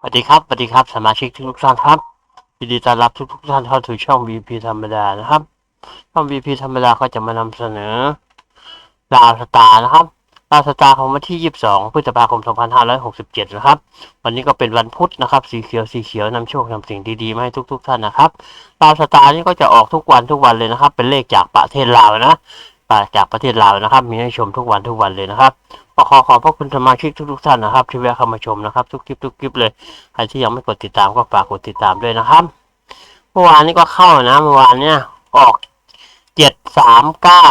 สวัสดีครับสวัสดีครับสมาชิกทุกท่านครับยินดีต้อนรับทุกทุกๆท่านเข้าสู่ช่อง VP ธรรมดานะครับ ช่อง VP ธรรมดาก็จะมานำเสนอดาวสตาร์นะครับดาวสตาร์ของวันที่ 22 พฤษภาคม 2567 นะครับ วันนี้ก็เป็นวันพุธนะครับ สีเขียวสีเขียวนำโชคนำสิ่งดีๆมาให้ทุก ๆ ท่านนะครับดาวสตาร์นี่ก็จะออกทุกวันทุกวันเลยนะครับ เป็นเลขจากประเทศลาวนะจากประเทศลาวนะครับ มีให้ชมทุกวันทุกวันเลยนะครับ ก็ขอขอบพระคุณสมาชิกทุกๆท่านนะครับ ที่แวะเข้ามาชมนะครับ ทุกคลิปทุกคลิปเลยใครที่ยังไม่กดติดตามก็ฝากกดติดตามด้วยนะครับเมื่อวานนี้ก็เข้านะเมื่อวานเนี่ยออกเจ็ดสามเก้า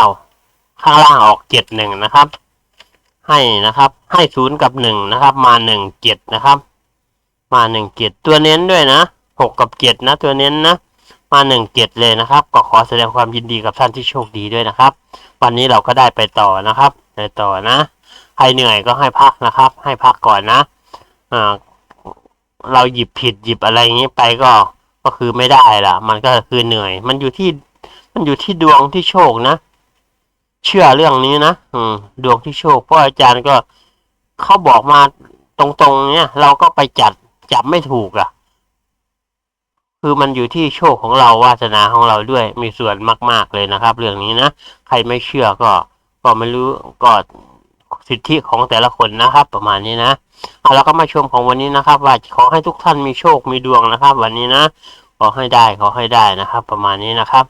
ข้างล่างออกเจ็ดหนึ่งนะครับ ให้นะครับ ให้ศูนย์กับหนึ่งนะครับ มาหนึ่งเจ็ดนะครับ มาหนึ่งเจ็ดตัวเน้นด้วยนะหกกับเจ็ดนะ ตัวเน้นนะมาหนึ่งเจ็ดเลยนะครับ ก็ขอแสดงความยินดีกับท่านที่โชคดีด้วยนะครับ วันนี้เราก็ได้ไปต่อนะครับไปต่อนะ ใครเหนื่อยก็ให้พักนะครับ ให้พักก่อนนะอ่าเราหยิบผิดหยิบอะไรอย่างนี้ไปก็ก็คือไม่ได้ละมันก็คือเหนื่อย มันอยู่ที่ มันอยู่ที่ดวงที่โชคนะ เชื่อเรื่องนี้นะอืม ดวงที่โชคเพราะอาจารย์ก็เขาบอกมาตรงๆ เนี่ย เราก็ไปจัดจับไม่ถูกอะ่ะ คือมันอยู่ที่โชคของเราวาสนาของเราด้วยมีส่วนมาก ๆเลยนะครับ เรื่องนี้นะใครไม่เชื่อก็ ก็ไม่รู้ก็ สิทธิของแต่ละคนนะครับ ประมาณนี้นะเอาแล้วก็มาชมของวันนี้นะครับ ว่าขอให้ทุกท่านมีโชคมีดวงนะครับ วันนี้นะขอให้ได้ขอให้ได้นะครับ ประมาณนี้นะครับ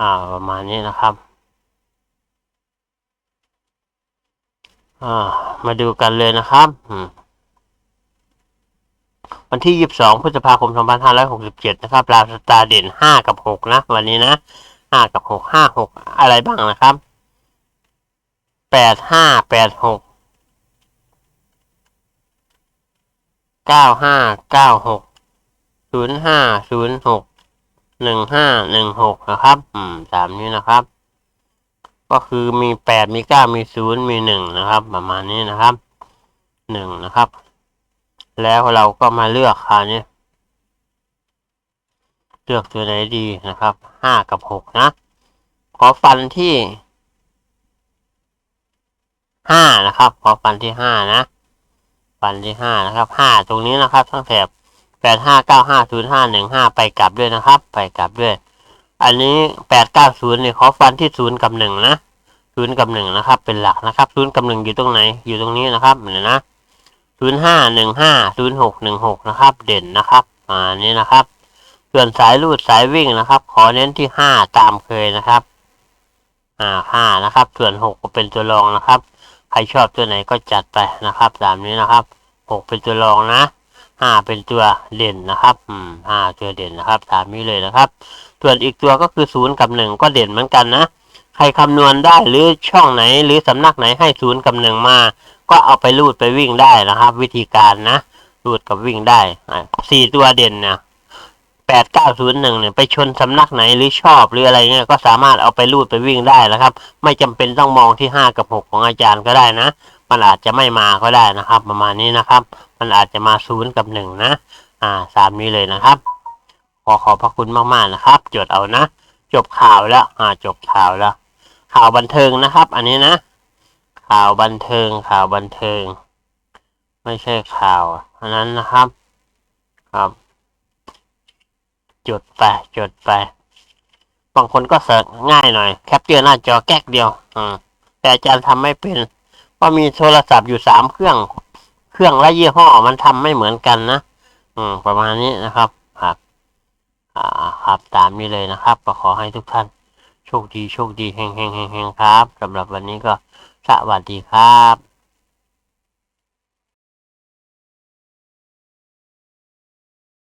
อ่าประมาณนี้นะครับ อ่า มาดูกันเลยนะครับอืมวันที่ 22 พฤษภาคม 2567 นะครับ ราสตาเด่น 5 กับ 6 นะ วันนี้นะ 5 กับ 6 5 6 อะไรบ้างนะครับ 8 5 8 6 9 5 9 6 0 5 0 6 1 5 1 6นะครับ อืมตามนี้นะครับ ก็คือมี8มี9มี0มี1นะครับ ประมาณนี้นะครับ1นะครับ แล้วเราก็มาเลือกคราวนี้เลือกตัวไหนดีนะครับห้ากับหกนะ ขอฟันที่ ห้านะครับ ขอฟันที่ห้านะฟันที่ห้านะครับห้าตรงนี้นะครับทั้งแถบแปดห้าเก้าห้าศูนย์ห้าหนึ่งห้าไปกลับด้วยนะครับ ไปกลับด้วย อันนี้แปดเก้าศูนย์เนี่ยขอฟันที่ศูนย์กับหนึ่งนะศูนย์กับหนึ่งนะครับ เป็นหลักนะครับศูนย์กับหนึ่งอยู่ตรงไหนอยู่ตรงนี้นะครับเห็นนะศูนย์ห้าหนึ่งห้าศูนย์หกหนึ่งหกนะครับ เด่นนะครับอ่านี่นะครับ ส่วนสายรูดสายวิ่งนะครับ ขอเน้นที่ห้าตามเคยนะครับ อ่าห้านะครับ ส่วนหกก็เป็นตัวรองนะครับ ใครชอบตัวไหนก็จัดไปนะครับตามนี้นะครับหกเป็นตัวรองนะห้าเป็นตัวเด่นนะครับ อืมห้าตัวเด่นนะครับตามนี้เลยนะครับ ส่วนอีกตัวก็คือศูนย์กับหนึ่งก็เด่นเหมือนกันนะ ใครคำนวณได้หรือช่องไหนหรือสำนักไหนให้ศูนย์กับหนึ่งมา ก็เอาไปรูดไปวิ่งได้นะครับ วิธีการนะรูดกับวิ่งได้สี่ตัวเด่นนะ แปดเก้าศูนย์หนึ่งเนี่ยไปชนสำนักไหนหรือชอบหรืออะไรเงี้ยก็สามารถเอาไปรูดไปวิ่งได้นะครับ ไม่จำเป็นต้องมองที่ห้ากับหกของอาจารย์ก็ได้นะ มันอาจจะไม่มาก็ได้นะครับ ประมาณนี้นะครับ มันอาจจะมาศูนย์กับหนึ่งนะ อ่าสามนี้เลยนะครับ ขอขอบพระคุณมากๆนะครับ จดเอานะ จบข่าวแล้ว อ่าจบข่าวแล้ว ข่าวบันเทิงนะครับ อันนี้นะ ข่าวบันเทิง ข่าวบันเทิง ไม่ใช่ข่าวอันนั้นนะครับ ครับ จดไปจดไป บางคนก็เสิร์ชง่ายหน่อย แคปเจอร์หน้าจอแก๊กเดียวอืมแต่อาจารย์ทำไม่เป็นเพราะมีโทรศัพท์อยู่สามเครื่อง เครื่องละยี่ห้อมันทำไม่เหมือนกันนะอืม ประมาณนี้นะครับครับอ่าครับตามนี้เลยนะครับ ก็ขอให้ทุกท่าน โชคดีโชคดีเฮงเฮงเฮงเฮงครับสำหรับวันนี้ก็สวัสดีครับ